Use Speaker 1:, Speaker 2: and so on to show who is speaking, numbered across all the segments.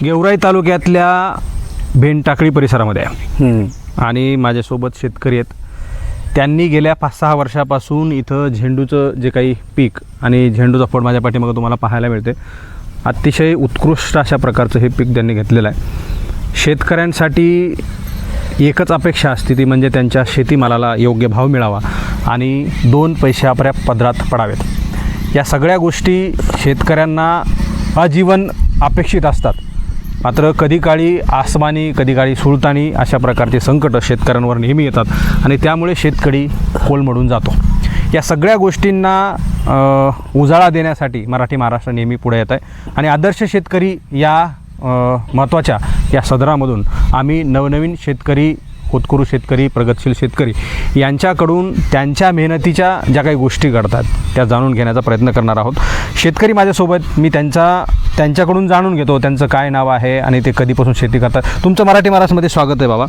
Speaker 1: गेवराई तालुक्यातल्या भेंटाकळी परिसरामध्ये आहे. आणि माझ्यासोबत शेतकरी आहेत. त्यांनी गेल्या पाच सहा वर्षापासून इथं झेंडूचं जे काही पीक आणि झेंडूचा फळ माझ्या पाठीमागं तुम्हाला पाहायला मिळते अतिशय उत्कृष्ट अशा प्रकारचं हे पीक त्यांनी घेतलेलं आहे. शेतकऱ्यांसाठी एकच अपेक्षा असते ती म्हणजे त्यांच्या शेतीमालाला योग्य भाव मिळावा आणि दोन पैसे आपल्या पदरात पडावेत. या सगळ्या गोष्टी शेतकऱ्यांना आजीवन अपेक्षित असतात. मात्र कधी काळी आसमानी कधी काळी सुलतानी अशा प्रकारचे संकट शेतकऱ्यांवर नेहमी येतात आणि त्यामुळे शेतकरी कोलमडून जातो. या सगळ्या गोष्टींना उजाळा देण्यासाठी मराठी महाराष्ट्र नेहमी पुढे येत आहे आणि आदर्श शेतकरी या महत्त्वाच्या या सदरामधून आम्ही नवनवीन शेतकरी होतकरू शेतकरी प्रगतशील शेतकरी यांच्याकडून त्यांच्या मेहनतीच्या ज्या काही गोष्टी घडतात त्या जाणून घेण्याचा प्रयत्न करणार आहोत. शेतकरी माझ्यासोबत मी त्यांचा त्यांच्याकडून जाणून घेतो त्यांचं काय नाव आहे आणि ते कधीपासून शेती करतात. तुमचं मराठी महाराष्ट्रामध्ये स्वागत आहे बाबा.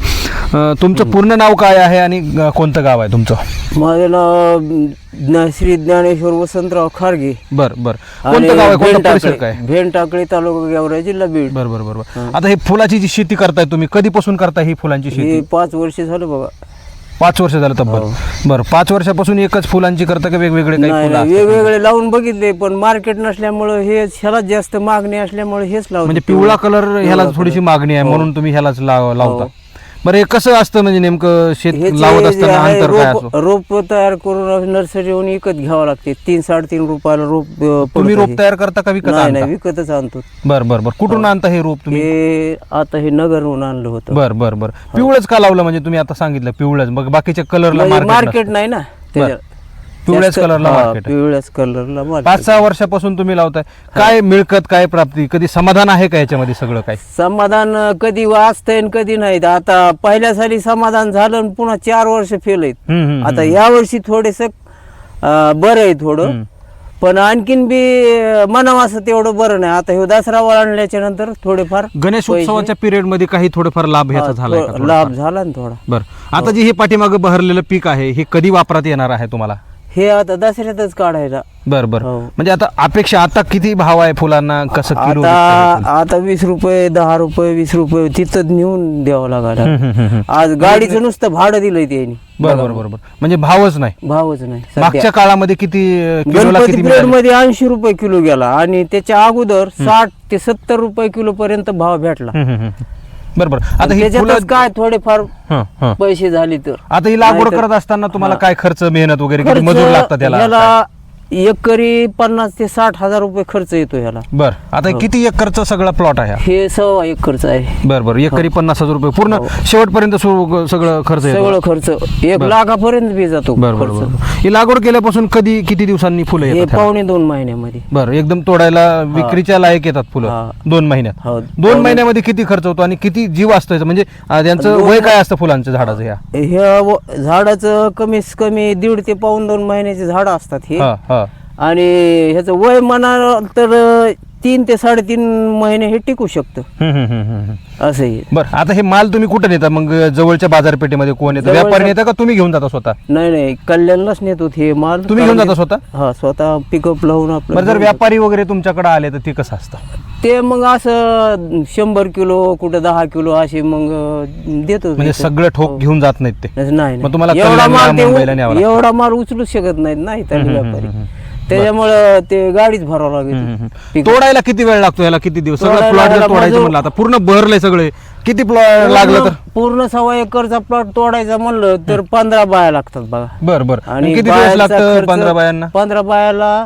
Speaker 1: तुमचं पूर्ण नाव काय आहे आणि कोणतं गाव आहे तुमचं?
Speaker 2: माझं नाव श्री ज्ञानेश्वर वसंतराव खारगे.
Speaker 1: बरं बरं. कोणतं गाव आहे? कोणतं परिसर काय?
Speaker 2: भेंड टाकळी तालुका गेवरा जिल्हा बीड.
Speaker 1: बरं बरं आता हे फुलाची जी शेती करताय तुम्ही कधीपासून करताय ही फुलांची शेती?
Speaker 2: पाच वर्ष झालं बघा
Speaker 1: पाच वर्ष झालं तब्बल. बरं पाच वर्षापासून एकच फुलांची करता का वेगवेगळे काही
Speaker 2: नाही
Speaker 1: फुलं
Speaker 2: नाही,
Speaker 1: असतात?
Speaker 2: वेगवेगळे लावून बघितले पण मार्केट नसल्यामुळं हे ह्यालाच जास्त मागणी असल्यामुळे हेच लावलं.
Speaker 1: म्हणजे पिवळा कलर ह्याला थोडीशी मागणी आहे म्हणून तुम्ही ह्यालाच लाव- लावता. बरं हे कसं असतं म्हणजे नेमकं शेत लावत
Speaker 2: जे
Speaker 1: असताना
Speaker 2: आहे
Speaker 1: अंतर काय
Speaker 2: रोप
Speaker 1: असतो
Speaker 2: रोप तयार करून नर्सरीहून विकत घ्यावं लागते. तीन साडेतीन रुपयाला रोप अं, पडत
Speaker 1: तुम्ही रोप
Speaker 2: आहे.
Speaker 1: तयार करता का विकत
Speaker 2: नाही
Speaker 1: आणता?
Speaker 2: नाही विकतच आणतो.
Speaker 1: बरं बरं बरं. कुठून आणता हे रोप तुम्ही?
Speaker 2: हे आता हे नगरहून आणलं होतं.
Speaker 1: बरं बरं बरं. पिवळंच का लावलं? म्हणजे तुम्ही आता सांगितलं पिवळंच. मग बाकीच्या कलरला मार्केट
Speaker 2: मार्केट नाही ना? त्याच्या-
Speaker 1: पिवळ्याच कलरला
Speaker 2: हा,
Speaker 1: आहे.
Speaker 2: पिवळ्याच कलरला
Speaker 1: पाच सहा वर्षापासून तुम्ही लावताय. काय मिळकत काय प्राप्ती? कधी समाधान आहे का याच्यामध्ये सगळं काय
Speaker 2: समाधान कधी वाचतंय आणि कधी नाही. आता पहिल्या साली समाधान झालं आणि पुन्हा चार वर्ष फेल आहेत.
Speaker 1: हम्म, हम्म,
Speaker 2: आता या वर्षी थोडेस बरं आहे थोडं. पण आणखीन बी म्हणावं असं तेवढं बरं नाही. आता हे दसरा आणल्याच्या नंतर थोडेफार
Speaker 1: गणेश उत्सवाच्या पिरियडमध्ये काही थोडंफार लाभ ह्याचा झालाय का
Speaker 2: थो-
Speaker 1: थोडाफार?
Speaker 2: लाभ झाला ना थोडा.
Speaker 1: बरं. आता जे हे पाठीमागं बहरलेलं पीक आहे हे कधी वापरात येणार आहे तुम्हाला?
Speaker 2: हे आता दसऱ्यातच काढायला
Speaker 1: बरं बरं
Speaker 2: हो.
Speaker 1: म्हणजे आता अपेक्षा आता किती भाव आहे फुलांना कसं किलो विकताय?
Speaker 2: आता आता वीस रुपये दहा रुपये वीस रुपये तिथं नेऊन द्यावं लागायला
Speaker 1: हम्म, हम्म, हम्म.
Speaker 2: आज गाडीचं नुसतं भाडं दिलंय त्यांनी
Speaker 1: बरं बरं बरं बरं म्हणजे भावच नाही
Speaker 2: भावच नाही सध्या.
Speaker 1: मागच्या काळामध्ये किती अं, किलोला
Speaker 2: गणपती
Speaker 1: किती
Speaker 2: पिरियड
Speaker 1: मिळाले?
Speaker 2: मध्ये ऐंशी रुपये किलो गेला आणि त्याच्या अगोदर साठ ते सत्तर रुपये किलो पर्यंत भाव भेटला
Speaker 1: हम्म, हम्म, हम्म. बरं बरं आता ही
Speaker 2: त्याच्यातच
Speaker 1: फुलं
Speaker 2: काय थोडेफार
Speaker 1: हं, हं.
Speaker 2: पैसे झाले तर.
Speaker 1: आता ही लागवड करत असताना तुम्हाला काय खर्च मेहनत वगैरे किती
Speaker 2: खर्च
Speaker 1: मजूर लागतात त्याला
Speaker 2: एकरी पन्नास ते साठ हजार रुपये खर्च येतो ह्याला.
Speaker 1: बर. आता
Speaker 2: हो.
Speaker 1: किती एकरचा सगळा प्लॉट आहे हा?
Speaker 2: हे सव्वा एक खर्च आहे.
Speaker 1: बर बर. एकरी पन्नास हजार रुपये. पूर्ण शेवटपर्यंत सु- सगळं खर्च येतो.
Speaker 2: हो. सगळं खर्च. एक लाखापर्यंत बी जातो
Speaker 1: बर बर
Speaker 2: खर्च.
Speaker 1: बर. ही लागवड केल्यापासून कधी किती दिवसांनी फुलं
Speaker 2: हे
Speaker 1: येतात?
Speaker 2: पावणे दोन महिन्यामध्ये.
Speaker 1: बर एकदम तोडायला विक्रीच्या लायक येतात फुलं.
Speaker 2: हा.
Speaker 1: दोन महिन्यात.
Speaker 2: हो.
Speaker 1: दोन महिन्यामध्ये किती खर्च होतो आणि किती जीव असतो याचा? म्हणजे त्यांचं वय काय असतं फुलांचं झाडाचं ह्या?
Speaker 2: ह्या व- झाडाचं कमीत कमी दीड ते पाऊन दोन महिन्याचे झाडं असतात हे.
Speaker 1: हा हा.
Speaker 2: आणि ह्याचं वय म्हणा तर तीन ते साडेतीन महिने हे टिकू शकतं.
Speaker 1: हम्म, हम्म, हम्म, हम्म.
Speaker 2: असं हे
Speaker 1: बर आता हे माल तुम्ही कुठे नेता? मग जवळच्या बाजारपेठेमध्ये कोण येतं?
Speaker 2: जवळच्या-
Speaker 1: व्यापारी नेता का तुम्ही घेऊन जाता स्वतः?
Speaker 2: नाही नाही कल्याणलाच नेत हे माल.
Speaker 1: तुम्ही घेऊन जाता स्वतः?
Speaker 2: हा स्वतः पिकअप लावून आपलं
Speaker 1: बरं जर व्यापारी वगैरे तुमच्याकडे आले तर ते कसं असतं?
Speaker 2: ते मग असं शंभर किलो कुठं दहा किलो असे मग देतो
Speaker 1: म्हणजे सगळं ठोक घेऊन जात नाहीत ते.
Speaker 2: नाही.
Speaker 1: मग तुम्हाला
Speaker 2: एवढा
Speaker 1: कल्याणला,
Speaker 2: माल ते
Speaker 1: मुंबईला न्यावं
Speaker 2: उ-
Speaker 1: लागतं.
Speaker 2: एवढा माल उचलू शकत नाहीत नाही तर व्यापारी. त्याच्यामुळं ते गाडीच भरावं लागेल.
Speaker 1: तोडायला किती वेळ लागतो याला? किती दिवस? सगळं
Speaker 2: तोडायला
Speaker 1: प्लॉट जर
Speaker 2: याला
Speaker 1: तोडायचं म्हणलं आता पूर्ण भरलंय सगळे. किती प्लॉट लागलं तर?
Speaker 2: पूर्ण- पूर्ण सव्वा एकरचा प्लॉट तोडायचा म्हणलं तर पंधरा बाया लागतात बघा.
Speaker 1: बर बर.
Speaker 2: आणि
Speaker 1: किती दिवस
Speaker 2: बायाचा
Speaker 1: लागतं
Speaker 2: खर्च-
Speaker 1: पंधरा बायांना?
Speaker 2: पंधरा बायाला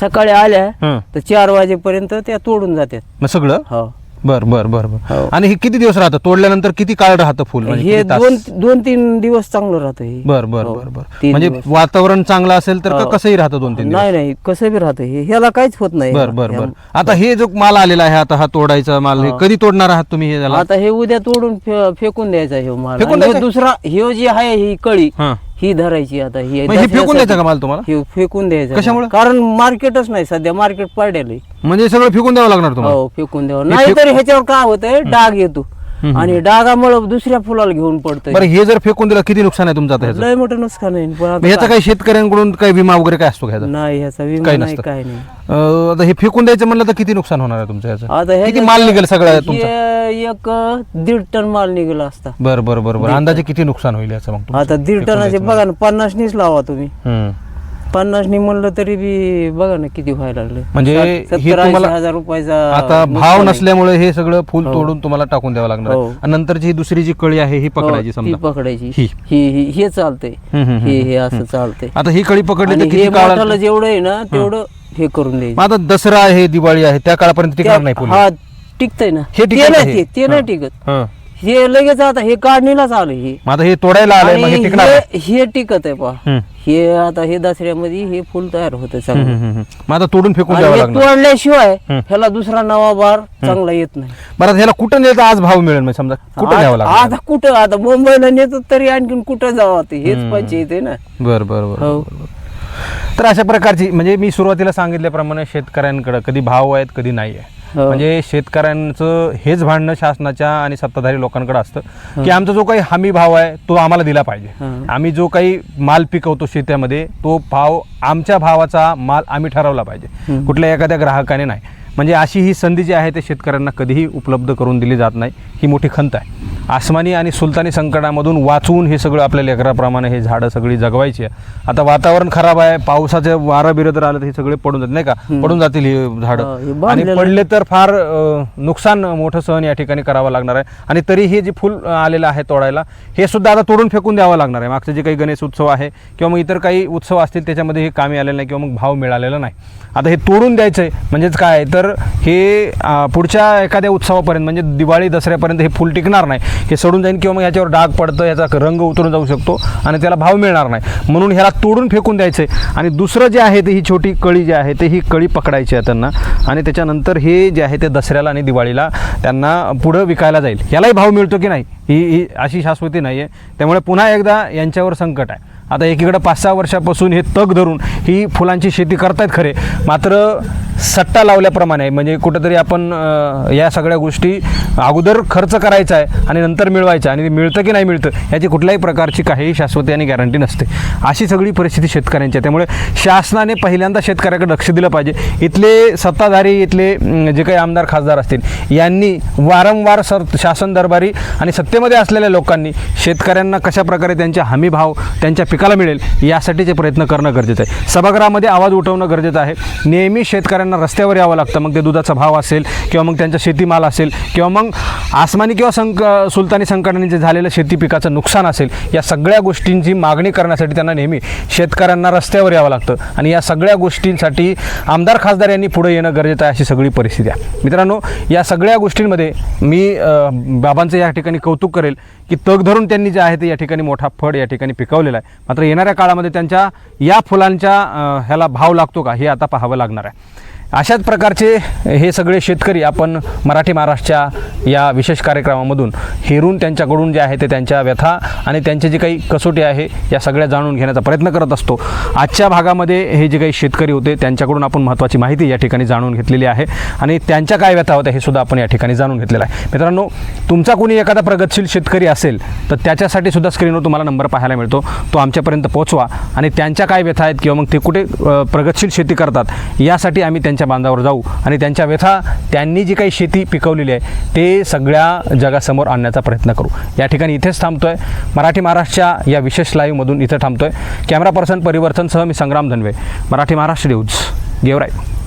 Speaker 2: सकाळी आल्या
Speaker 1: हं.
Speaker 2: तर चार वाजेपर्यंत त्या तोडून जातात
Speaker 1: मग सगळं?
Speaker 2: हो.
Speaker 1: बर बर बर बर.
Speaker 2: हो.
Speaker 1: आणि हे किती दिवस राहतं? तोडल्यानंतर किती काळ राहतं फुल? म्हणजे
Speaker 2: हे
Speaker 1: किती तास?
Speaker 2: दोन दोन तीन दिवस चांगलं राहतं हे.
Speaker 1: बर बर
Speaker 2: हो.
Speaker 1: बर बर.
Speaker 2: तीन
Speaker 1: म्हणजे
Speaker 2: दिवस.
Speaker 1: वातावरण चांगलं असेल तर का
Speaker 2: हो.
Speaker 1: कसंही राहतं दोन तीन दिवस?
Speaker 2: नाही नाही कसं बी राहतं हे. ह्याला काहीच होत नाही.
Speaker 1: बर बर बर. आता हे जो माल आलेला आहे आता हा तोडायचा माल हे कधी तोडणार आहात तुम्ही हे
Speaker 2: आता हे उद्या तोडून फे- फेकून द्यायचा हे माल.
Speaker 1: फेकून
Speaker 2: आणि हे
Speaker 1: द्यायचा?
Speaker 2: दुसरा हे जी आहे ही कळी
Speaker 1: हा.
Speaker 2: ही धरायची आता ही
Speaker 1: मग हे फेकून द्यायचा का माल तुम्हाला?
Speaker 2: हे फेकून द्यायचं
Speaker 1: कशामुळं?
Speaker 2: कारण मार्केटच नाही सध्या मार्केट पडेल
Speaker 1: म्हणजे सगळं फेकून द्यावं लागणार तुम्हाला?
Speaker 2: हो फेकून द्यावं. नाही तर ह्याच्यावर काय होतंय? डाग येतो. आणि डागामुळे दुसऱ्या फुलाला घेऊन पडतंय.
Speaker 1: बरं हे जर फेकून दिलं किती नुकसान आहे तुमचं आता ह्याचं?
Speaker 2: लय मोठं नुकसान आहे. पण
Speaker 1: मग
Speaker 2: आता
Speaker 1: ह्याचा काही शेतकऱ्यांकडून काही विमा वगैरे काय असतो का ह्याचा?
Speaker 2: नाही ह्याचा विमा
Speaker 1: काही
Speaker 2: नाही
Speaker 1: नसतं.
Speaker 2: काय नाही.
Speaker 1: अं, आता हे फेकून द्यायचं म्हणलं तर किती नुकसान होणार आहे तुमचं ह्याचं?
Speaker 2: आता
Speaker 1: किती माल निघेल सगळं तुमचं?
Speaker 2: हे एक दीड टन माल निघाला असता.
Speaker 1: बरं बरं बरं बरं. अंदाजे किती नुकसान होईल याचं मग तुमचं?
Speaker 2: आता दीड टनाचे बघा ना पन्नासनीच लावा तुम्ही.
Speaker 1: हम्म.
Speaker 2: पन्नासनी म्हणलं तरी बी बघा ना किती व्हायला लागले
Speaker 1: म्हणजे
Speaker 2: सात-
Speaker 1: हे
Speaker 2: सत्तर ऐंशी
Speaker 1: तुम्हाला
Speaker 2: हजार रुपयाचा
Speaker 1: आता भाव
Speaker 2: नुकसान आहे.
Speaker 1: नसल्यामुळे हे सगळं फुल तोडून तुम्हाला टाकून द्यावं लागणार आहे.
Speaker 2: हो.
Speaker 1: आणि नंतरची ही दुसरी जी कळी आहे ही पकडायची
Speaker 2: हो,
Speaker 1: समजा.
Speaker 2: ही पकडायची.
Speaker 1: ही.
Speaker 2: ही ही हे चालतंय.
Speaker 1: हम्म, हम्म,
Speaker 2: हे हे असं चालतंय.
Speaker 1: आता ही कळी पकडली
Speaker 2: आणि
Speaker 1: तर
Speaker 2: हे
Speaker 1: किती काळ
Speaker 2: मोठाला जेवढं आहे ना तेवढं हे करून द्यायचं.
Speaker 1: मग आता दसरा आहे दिवाळी आहे त्या काळापर्यंत टिकणार नाही
Speaker 2: हा टिकतंय ना.
Speaker 1: हे
Speaker 2: ते
Speaker 1: टिकत
Speaker 2: नाही
Speaker 1: आहे.
Speaker 2: ते- ते नाही टिकत.
Speaker 1: हं.
Speaker 2: हे लगेच आता हे काढणीलाच आलं हे.
Speaker 1: मग आता हे तोडायला आलंय मग हे
Speaker 2: आणि
Speaker 1: टिकणार नाही.
Speaker 2: हे हे टिकत आहे पहा.
Speaker 1: हम्म.
Speaker 2: हे आता हे दसऱ्यामध्ये हे फुल तयार होतं
Speaker 1: हम्म,
Speaker 2: चांगलं.
Speaker 1: हम्म, हम्म. मग आता तोडून फेकून
Speaker 2: आणि
Speaker 1: द्यावं
Speaker 2: हे
Speaker 1: लागणार.
Speaker 2: तोडल्याशिवाय
Speaker 1: हम्म.
Speaker 2: ह्याला दुसरा नवा बार चांगला येत नाही.
Speaker 1: बरं आता ह्याला कुठं नेलं तर आज भाव मिळेल? मग समजा कुठं
Speaker 2: आ-
Speaker 1: न्यावं लागणार?
Speaker 2: आता कुठं? आता मुंबईला नेतो तरी आणखीन कुठं जावं ते? हेच पंचायत आहे ना.
Speaker 1: बरं बरं बरं
Speaker 2: हो.
Speaker 1: तर अशा प्रकारची म्हणजे मी सुरुवातीला सांगितल्याप्रमाणे शेतकऱ्यांकडे कधी भाव आहेत कधी नाही आहे. म्हणजे शेतकऱ्यांचं हेच भांडणं शासनाच्या आणि सत्ताधारी लोकांकडे असतं की आमचा जो काही हमी भाव आहे तो आम्हाला दिला पाहिजे.
Speaker 2: हं.
Speaker 1: आम्ही जो काही माल पिकवतो शेतामध्ये तो भाव आमच्या भावाचा माल आम्ही ठरवला पाहिजे. कुठल्या एखाद्या ग्राहकाने नाही. म्हणजे अशी ही संधी जी आहे ते शेतकऱ्यांना कधीही उपलब्ध करून दिली जात नाही. ही मोठी खंत आहे. आसमानी आणि सुलतानी संकटामधून वाचवून हे सगळं आपल्या लेकराप्रमाणे हे झाडं सगळी जगवायची आहे. आता वातावरण खराब आहे पावसाचं वारं बिरं जर आलं तर हे सगळे पडून जातील नाही का? पडून जातील ही झाडं. आणि पडले तर फार नुकसान मोठं सहन या ठिकाणी करावं लागणार आहे. आणि तरी हे जे फुल आलेलं आहे तोडायला हे सुद्धा आता तोडून फेकून द्यावं लागणार आहे. मागचे जे काही गणेश उत्सव आहे किंवा मग इतर काही उत्सव असतील त्याच्यामध्ये हे कामी आलेलं नाही किंवा मग भाव मिळालेला नाही. आता हे तोडून द्यायचं आहे म्हणजेच काय? तर हे पुढच्या एखाद्या उत्सवापर्यंत म्हणजे दिवाळी दसऱ्यापर्यंत हे फुल टिकणार नाही. हे सोडून जाईल किंवा मग ह्याच्यावर डाग पडतं याचा रंग उतरून जाऊ शकतो आणि त्याला भाव मिळणार नाही. म्हणून ह्याला तोडून फेकून द्यायचं. आहे आणि दुसरं जे आहे ते ही छोटी कळी जी आहे ते ही कळी पकडायची आहे त्यांना. आणि त्याच्यानंतर हे जे आहे ते दसऱ्याला आणि दिवाळीला त्यांना पुढं विकायला जाईल. यालाही भाव मिळतो की नाही? ही ही अशी शाश्वती नाही आहे त्यामुळे पुन्हा एकदा यांच्यावर संकट आहे. आता एकीकडं पाच सहा वर्षापासून हे तग धरून ही फुलांची शेती करतायत खरे. मात्र सट्टा लावल्याप्रमाणे म्हणजे कुठंतरी आपण या सगळ्या गोष्टी अगोदर खर्च करायचा आहे आणि नंतर मिळवायचा आणि ते मिळतं की नाही मिळतं याची कुठल्याही प्रकारची काहीही शाश्वती आणि गॅरंटी नसते. अशी सगळी परिस्थिती शेतकऱ्यांची आहे. त्यामुळे शासनाने पहिल्यांदा शेतकऱ्याकडे लक्ष दिलं पाहिजे. इथले सत्ताधारी इथले जे काही आमदार खासदार असतील यांनी वारंवार सर शासन दरबारी आणि सत्तेमध्ये असलेल्या लोकांनी शेतकऱ्यांना कशा प्रकारे त्यांच्या हमी भाव त्यांच्या पिकाला मिळेल यासाठीचे प्रयत्न करणं गरजेचं आहे. सभागृहामध्ये आवाज उठवणं गरजेचं आहे. नेहमी शेतकऱ्यांना रस्त्यावर यावं लागतं. मग ते दुधाचा भाव असेल किंवा मग त्यांचा शेतीमाल असेल किंवा मग आसमानी किंवा संक सुलतानी संकटाने जे झालेलं शेती पिकाचं नुकसान असेल या सगळ्या गोष्टींची मागणी करण्यासाठी त्यांना नेहमी शेतकऱ्यांना रस्त्यावर यावं लागतं. आणि या सगळ्या गोष्टींसाठी आमदार खासदार यांनी पुढे येणं गरजेचं आहे अशी सगळी परिस्थिती आहे. मित्रांनो या सगळ्या गोष्टींमध्ये मी बाबांचं या ठिकाणी कौतुक करेल की तग धरून त्यांनी जे आहे ते या ठिकाणी मोठा फळ या ठिकाणी पिकवलेला आहे. मात्र येणाऱ्या काळामध्ये त्यांच्या या फुलांच्या ह्याला भाव लागतो का हे आता पाहावं लागणार आहे. अशाच प्रकारचे हे सगळे शेतकरी आपण मराठी महाराष्ट्रच्या या विशेष कार्यक्रमामधून हेरून त्यांच्याकडून जे आहे ते त्यांच्या व्यथा आणि त्यांच्या जी काही कसोटी आहे या सगळ्या जाणून घेण्याचा प्रयत्न करत असतो. आजच्या भागामध्ये हे जे काही शेतकरी होते त्यांच्याकडून आपण महत्त्वाची माहिती या ठिकाणी जाणून घेतलेली आहे आणि त्यांच्या काय व्यथा होत्या हे सुद्धा आपण या ठिकाणी जाणून घेतलेलं आहे. मित्रांनो तुमचा कोणी एखादा प्रगतशील शेतकरी असेल तर त्याच्यासाठी सुद्धा स्क्रीनवर तुम्हाला नंबर पाहायला मिळतो. तो आमच्यापर्यंत पोहोचवा आणि त्यांच्या काय व्यथा आहेत किंवा मग ते कुठे प्रगतशील शेती करतात यासाठी आम्ही त्यांच्या बांधावर जाऊ आणि त्यांच्या व्यथा त्यांनी जी काही शेती पिकवलेली आहे ते सगळ्या जगासमोर आणण्याचा प्रयत्न करू. या ठिकाणी इथेच थांबतोय. मराठी महाराष्ट्रच्या या विशेष लाईव्हमधून इथं थांबतोय. कॅमेरा पर्सन परिवर्तनसह मी संग्राम धनवे. मराठी महाराष्ट्र न्यूज गेवराई